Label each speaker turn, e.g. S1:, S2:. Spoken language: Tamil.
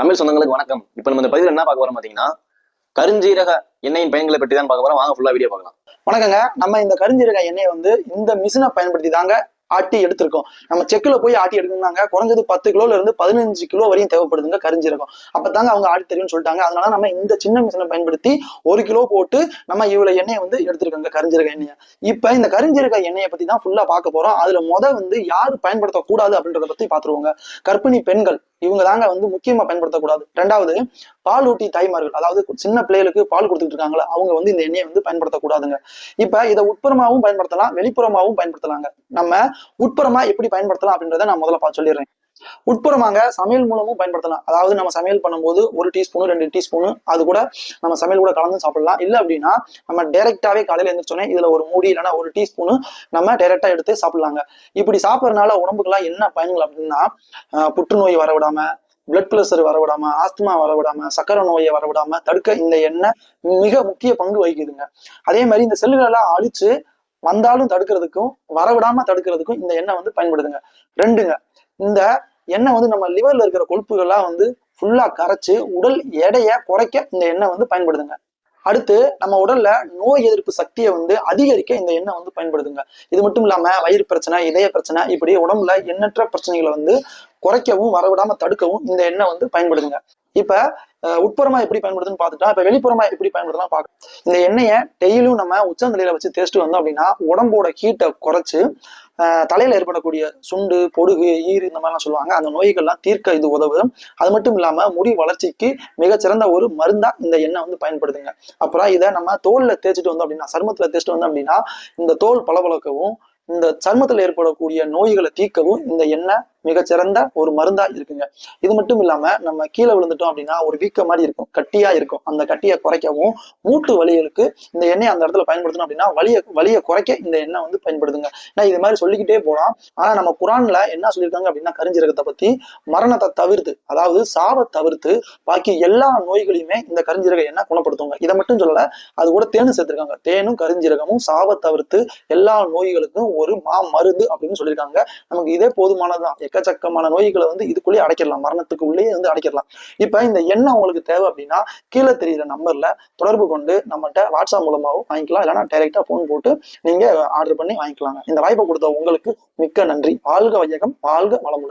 S1: தமிழ் சொந்தங்களுக்கு வணக்கம். இப்போ நம்ம இந்த பதிவில் என்ன பார்க்க போறோம் பார்த்தீங்கன்னா கருஞ்சீரக எண்ணெயின் பயன்களை பற்றி தான் பார்க்க போறோம். வாங்க ஃபுல்லா வீடியோ பார்க்கலாம்.
S2: வணக்கங்க. நம்ம இந்த கருஞ்சீரக எண்ணெயை வந்து இந்த மிஷினை பயன்படுத்தி தாங்க ஆட்டி எடுத்திருக்கோம். நம்ம செக்கில் போய் ஆட்டி எடுக்கணும்னாங்க. குறைஞ்சது பத்து கிலோல இருந்து பதினஞ்சு கிலோ வரையும் தேவைப்படுதுங்க கருஞ்சீரகம். அப்பதாங்க அவங்க ஆட்டி தெரியும்னு சொல்லிட்டாங்க. அதனால நம்ம இந்த சின்ன மிஷினை பயன்படுத்தி ஒரு கிலோ போட்டு நம்ம இவ்வளவு எண்ணெயை வந்து எடுத்திருக்கோங்க கருஞ்சீரக எண்ணெயை. இப்ப இந்த கருஞ்சீரக எண்ணெயை பத்தி தான் ஃபுல்லா பார்க்க போறோம். அதுல முத வந்து யார் பயன்படுத்தக்கூடாது அப்படின்றத பத்தி பாத்துருவோங்க கர்ப்பிணி பெண்கள். இவங்க தாங்க வந்து முக்கியமா பயன்படுத்தக்கூடாது. ரெண்டாவது பால் ஊட்டி தாய்மார்கள் அதாவது சின்ன பிள்ளைகளுக்கு பால் கொடுத்துட்டு இருக்காங்களா அவங்க வந்து இந்த எண்ணெயை வந்து பயன்படுத்தக்கூடாதுங்க. இப்ப இதை உட்புறமாவும் பயன்படுத்தலாம் வெளிப்புறமாவும் பயன்படுத்தலாங்க. நம்ம உட்புறமா எப்படி பயன்படுத்தலாம் அப்படின்றத நான் முதல்ல பா சொல்லிடுறேன். உட்புறமாங்க சமையல் மூலமும் பயன்படுத்தலாம். அதாவது நம்ம சமையல் பண்ணும்போது ஒரு டீஸ்பூனு ரெண்டு டீஸ்பூனு அது கூட நம்ம சமையல் கூட கலந்து சாப்பிடலாம். இல்லை அப்படின்னா நம்ம டைரெக்டாகவே காலையில எழுந்திரிச்சோன்னே இதுல ஒரு மூடி இல்லைன்னா ஒரு டீஸ்பூனு நம்ம டைரெக்டாக எடுத்து சாப்பிடலாங்க. இப்படி சாப்பிட்றதுனால உடம்புக்குலாம் என்ன பயன்கள் அப்படின்னா ஆஹ் புற்றுநோய் வரவிடாம பிளட் ப்ரெஷர் வரவிடாம ஆஸ்துமா வரவிடாம சக்கரை நோயை வரவிடாம தடுக்க இந்த எண்ணெய் மிக முக்கிய பங்கு வகிக்குதுங்க. அதே மாதிரி இந்த செல்லுகளை எல்லாம் அழிச்சு வந்தாலும் தடுக்கிறதுக்கும் வரவிடாம தடுக்கிறதுக்கும் இந்த எண்ணெய் வந்து பயன்படுதுங்க. ரெண்டுங்க. இந்த எண்ணெய் வந்து நம்ம லிவர்ல இருக்கிற கொழுப்புகள்லாம் வந்து ஃபுல்லா கரைச்சு உடல் எடையை குறைக்க இந்த எண்ணெய் வந்து பயன்படுதுங்க. அடுத்து நம்ம உடல்ல நோய் எதிர்ப்பு சக்தியை வந்து அதிகரிக்க இந்த எண்ணெய் வந்து பயன்படுதுங்க. இது மட்டும் இல்லாம வயிறு பிரச்சனை இதய பிரச்சனை இப்படி உடம்புல எண்ணற்ற பிரச்சனைகளை வந்து குறைக்கவும் வரவிடாம தடுக்கவும் இந்த எண்ணெய் வந்து பயன்படுதுங்க. இப்ப உட்புறமா எப்படி பயன்படுதுன்னு பார்த்துட்டா இப்ப வெளிப்புறமா எப்படி பயன்படுதுலாம் பார்க்க இந்த எண்ணெயை டெய்லியும் நம்ம உச்சந்தலையில வச்சு தேய்ச்சிட்டு வந்தோம் அப்படின்னா உடம்போட ஹீட்டை குறைச்சு தலையில ஏற்படக்கூடிய சுண்டு பொடுகு ஈறு இந்த மாதிரிலாம் சொல்லுவாங்க. அந்த நோய்கள்லாம் தீர்க்க இது உதவும் அது மட்டும் இல்லாம முடி வளர்ச்சிக்கு மிகச்சிறந்த ஒரு மருந்தா இந்த எண்ணெய் வந்து பயன்படுத்துங்க அப்புறம் இதை நம்ம தோல்ல தேய்ச்சிட்டு வந்தோம் அப்படின்னா சருமத்துல தேய்ச்சிட்டு வந்தோம் அப்படின்னா இந்த தோல் பளபளக்கவும் இந்த சருமத்துல ஏற்படக்கூடிய நோய்களை தீர்க்கவும் இந்த எண்ணெய் மிகச்சிறந்த ஒரு மருந்தா இருக்குங்க. இது மட்டும் இல்லாம நம்ம கீழே விழுந்துட்டோம் அப்படின்னா ஒரு வீக்க மாதிரி இருக்கும். கட்டியா இருக்கும். அந்த கட்டியை குறைக்கவும் மூட்டு வலிகளுக்கு இந்த எண்ணெய் அந்த இடத்துல பயன்படுத்தணும் அப்படின்னா வலியை வலியை குறைக்க இந்த எண்ணெய் வந்து பயன்படுதுங்க. நான் இது மாதிரி சொல்லிக்கிட்டே போலாம். ஆனா நம்ம குரான்ல என்ன சொல்லியிருக்காங்க அப்படின்னா கரிஞ்சீரகத்தை பத்தி மரணத்தை தவிர்த்து அதாவது சாவை தவிர்த்து பாக்கி எல்லா நோய்களையுமே இந்த கரிஞ்சீரக எண்ணெய் குணப்படுத்துங்க. இதை மட்டும் சொல்லல அது கூட தேனும் சேர்த்திருக்காங்க. தேனும் கரிஞ்சீரகமும் சாவை தவிர்த்து எல்லா நோய்களுக்கும் ஒரு மா மருந்து அப்படின்னு சொல்லியிருக்காங்க. நமக்கு இதே போதுமானதுதான். எக்கச்சக்கமான நோய்களை வந்து இதுக்குள்ளேயே அடைக்கிடலாம் மரணத்துக்கு உள்ளேயே வந்து அடைக்கிடலாம் இப்ப இந்த எண்ணெய் உங்களுக்கு தேவை அப்படின்னா கீழே தெரியுற நம்பர்ல தொடர்பு கொண்டு நம்மகிட்ட வாட்ஸ்அப் மூலமாகவும் வாங்கிக்கலாம். இல்லைன்னா டைரக்டா போன் போட்டு நீங்க ஆர்டர் பண்ணி வாங்கிக்கலாங்க. இந்த வாய்ப்பை கொடுத்த உங்களுக்கு மிக்க நன்றி. வாழ்க வையகம் வாழ்க வளமுடன்.